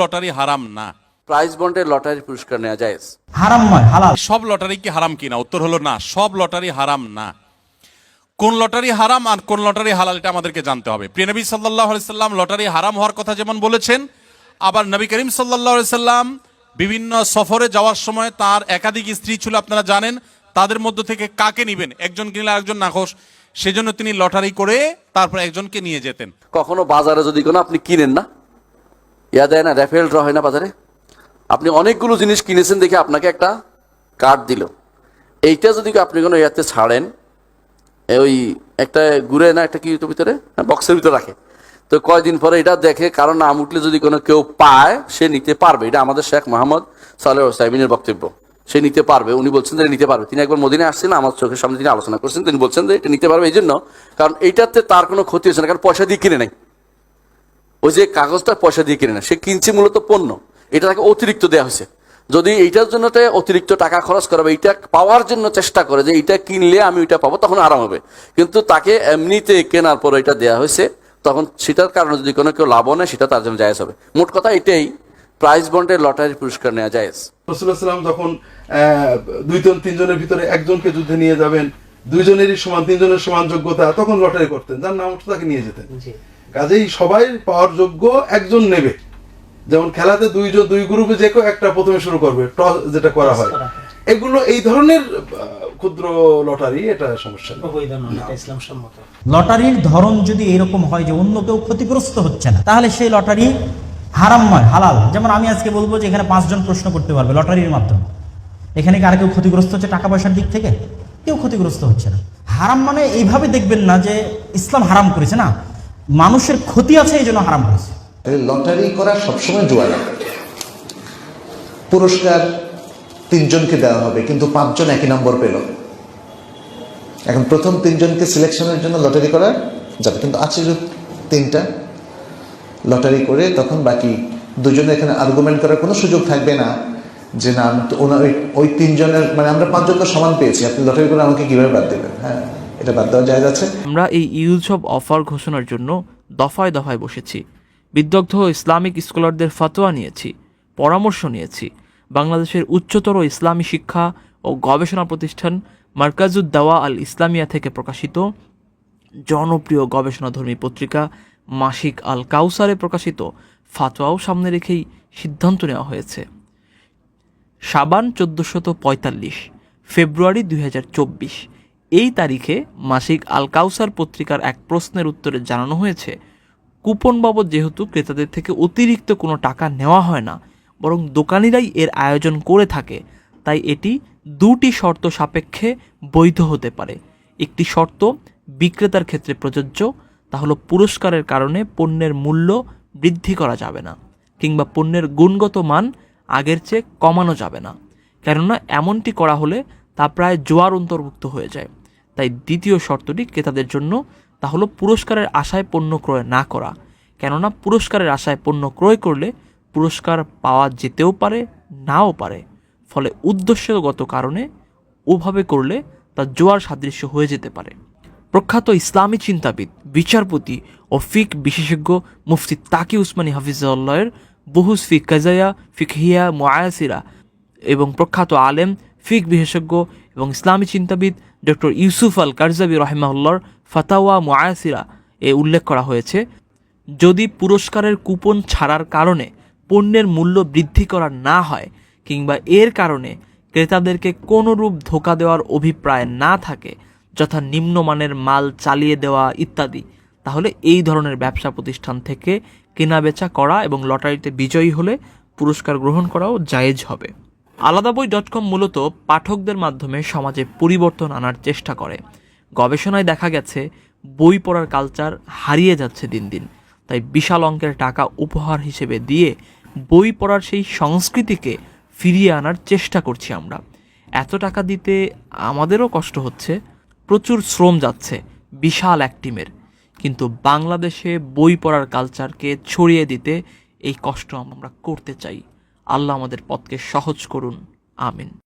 Lottery হারাম না। Prize বন্ডে লটারি পুরস্কার নেওয়া যায়। হারাম নয় হালাল। সব লটারি কি হারাম কিনা উত্তর হলো না সব লটারি হারাম না। কোন লটারি হারাম আর কোন লটারি হালাল এটা আমাদেরকে জানতে হবে। প্রিয় নবী সাল্লাহ সাল্লাম লটারি হারাম হওয়ার কথা যেমন বলেছেন আবার নবী করিম সাল্লাহ সাল্লাম বিভিন্ন সফরে যাওয়ার সময় তার একাধিক স্ত্রী ছিল আপনারা জানেন তাদের মধ্য থেকে কাকে নিবেন? একজন কিনলে আরেকজন নাখোশ। সেজন্য তিনি লটারি করে তারপর একজনকে নিয়ে যেতেন। কখনো বাজারে যদি কোনো আপনি কিনেন না ইয়া দেয় না র্যাফেল ড্র হয় না বাজারে? আপনি অনেকগুলো জিনিস কিনেছেন দেখে আপনাকে একটা কার্ড দিল। এইটা যদি আপনি কোনো ইয়াতে ছাড়েন ওই একটা ঘুরে না, একটা কি ভিতরে? বক্সের ভিতরে রাখে। তো কয়দিন পরে এটা দেখে কারণ নাম উঠলে যদি কোনো কেউ পায়, সে নিতে পারবে। এটা আমাদের শেখ মোহাম্মদ সালেহ সাইবিনের বক্তব্য। সে নিতে পারবে। উনি বলছেন যে নিতে পারবে। তিনি একবার মদিনে আসছেন, আমার চোখের সামনে তিনি আলোচনা করছেন। তিনি বলছেন যে এটা নিতে পারবে। এই জন্য কারণ এইটাতে তার কোনো ক্ষতি হচ্ছে না, কারণ পয়সা দিয়ে কিনে নাই। ওই যে কাগজটা পয়সা দিয়ে কিনে না সে কিনছে মূলত পণ্য। এটা তাকে অতিরিক্ত দেওয়া হয়েছে। যদি এইটার জন্য অতিরিক্ত টাকা খরচ করাবে এইটা পাওয়ার জন্য চেষ্টা করে যে এটা কিনলে আমি ওইটা পাবো তখন আরাম হবে। কিন্তু তাকে এমনিতে কেনার পর এটা দেওয়া হয়েছে তখন সেটার কারণে যদি কোনো কেউ লাভও নেয় সেটা তার জন্য জায়েজ হবে। মোট কথা এটাই প্রাইজ বন্ডের লটারি পুরস্কার নেওয়া জায়েজ। রসুল্লাহ যখন আহ, দুইজন তিনজনের ভিতরে একজনকে যুদ্ধে নিয়ে যাবেন দুইজনেরই সমান তিনজনের সমান যোগ্যতা তখন লটারি করতেন। যার নাম তাকে নিয়ে যেতেন। কাজেই সবাই পাওয়ার যোগ্য একজন নেবে। যেমন খেলাতে দুইজন দুই গ্রুপে যে কেউ একটা প্রথমে শুরু করবে টস যেটা করা হয়। এগুলো এই ধরনের ক্ষুদ্র লটারি এটা সমস্যা ইসলাম সম্মত। লটারির ধরন যদি এরকম হয় যে অন্য কেউ ক্ষতিগ্রস্ত হচ্ছে না তাহলে সেই লটারি হারাম নয় হালাল। যেমন আমি আজকে বলব যে এখানে পাঁচজন প্রশ্ন করতে পারবে লটারির মাধ্যমে। এখানে কি আর কেউ ক্ষতিগ্রস্ত হচ্ছে টাকা পয়সার দিক থেকে? কেউ ক্ষতিগ্রস্ত হচ্ছে না। হারাম মানে এইভাবে দেখবেন না যে ইসলাম হারাম করেছে না। মানুষের ক্ষতি আছে, এই জন্য হারাম তাহলে লটারি করা সবসময় জোয়ার পুরস্কার তিনজনকে দেওয়া হবে, কিন্তু পাঁচজন একই নম্বর পেল। এখন প্রথম তিনজনকে সিলেকশনের জন্য লটারি করা যাবে, কিন্তু আছে তিনটা। লটারি করে তখন বাকি দুজনে এখানে আর্গুমেন্ট করার কোনো সুযোগ থাকবে না যে না আমি তো ওনা- ওই ওই তিনজনের মানে আমরা পাঁচজন তো সমান পেয়েছি, আপনি লটারি করে আমাকে কীভাবে বাদ দেবেন? হ্যাঁ। এটা বাদ দেওয়া যায় আছে। আমরা এই ঈদ উৎসব অফার ঘোষণার জন্য দফায় দফায় বসেছি। বিদগ্ধ ইসলামিক স্কলারদের ফতোয়া নিয়েছি, পরামর্শ নিয়েছি। বাংলাদেশের উচ্চতর ইসলামী শিক্ষা ও গবেষণা প্রতিষ্ঠান মার্কাজুদ দাওয়া আল ইসলামিয়া থেকে প্রকাশিত জনপ্রিয় গবেষণাধর্মী পত্রিকা মাসিক আল কাউসারে প্রকাশিত ফাতোয়াও সামনে রেখেই সিদ্ধান্ত নেওয়া হয়েছে। সাবান চোদ্দোশত পঁয়তাল্লিশ, ফেব্রুয়ারি দুই হাজার চব্বিশ এই তারিখে মাসিক আল কাউসার পত্রিকার এক প্রশ্নের উত্তরে জানানো হয়েছে, কুপন বাবদ যেহেতু ক্রেতাদের থেকে অতিরিক্ত কোনো টাকা নেওয়া হয় না, বরং দোকানিরাই এর আয়োজন করে থাকে, তাই এটি দুটি শর্ত সাপেক্ষে বৈধ হতে পারে। একটি শর্ত, বিক্রেতার ক্ষেত্রে প্রযোজ্য, তা হলো পুরস্কারের কারণে পণ্যের মূল্য বৃদ্ধি করা যাবে না, কিংবা পণ্যের গুণগত মান আগের চেয়ে কমানো যাবে না। কেননা এমনটি করা হলে তা প্রায় জোয়ার অন্তর্ভুক্ত হয়ে যায়। তাই দ্বিতীয় শর্তটি ক্রেতাদের জন্য তা হলো পুরস্কারের আশায় পণ্য ক্রয় না করা। কেননা পুরস্কারের আশায় পণ্য ক্রয় করলে পুরস্কার পাওয়া যেতেও পারে, নাও পারে। ফলে উদ্দেশ্যগত কারণে ওভাবে করলে তা জোয়ার সাদৃশ্য হয়ে যেতে পারে। প্রখ্যাত ইসলামী চিন্তাবিদ, বিচারপতি ও ফিক বিশেষজ্ঞ মুফতি তাকি উসমানী হাফিজউল্লাহের বহুস ফিক কাজায়া ফিকহিয়া মোয়াসিরা এবং প্রখ্যাত আলেম ফিক বিশেষজ্ঞ এবং ইসলামী চিন্তাবিদ ডক্টর ইউসুফ আল কারজাবি রহিমাউল্লাহর ফাতাওয়া মোয়াসিরা এ উল্লেখ করা হয়েছে, যদি পুরস্কারের কুপন ছাড়ার কারণে পণ্যের মূল্য বৃদ্ধি করা না হয় কিংবা এর কারণে ক্রেতাদেরকে কোনোরূপ ধোকা দেওয়ার অভিপ্রায় না থাকে যথা নিম্নমানের মাল চালিয়ে দেওয়া ইত্যাদি, তাহলে এই ধরনের ব্যবসা প্রতিষ্ঠান থেকে কেনাবেচা করা এবং লটারিতে বিজয়ী হলে পুরস্কার গ্রহণ করাও জায়েজ হবে। আলাদা বই ডট কম মূলত পাঠকদের মাধ্যমে সমাজে পরিবর্তন আনার চেষ্টা করে। গবেষণায় দেখা গেছে, বই পড়ার কালচার হারিয়ে যাচ্ছে দিন দিন। তাই বিশাল অঙ্কের টাকা উপহার হিসেবে দিয়ে বই পড়ার সেই সংস্কৃতিকে ফিরিয়ে আনার চেষ্টা করছি আমরা। এত টাকা দিতে আমাদেরও কষ্ট হচ্ছে। প্রচুর শ্রম যাচ্ছে, বিশাল এক টিমের। কিন্তু বাংলাদেশে বই পড়ার কালচারকে ছড়িয়ে দিতে এই কষ্ট আমরা করতে চাই। আল্লাহ আমাদের পথকে সহজ করুন। আমিন।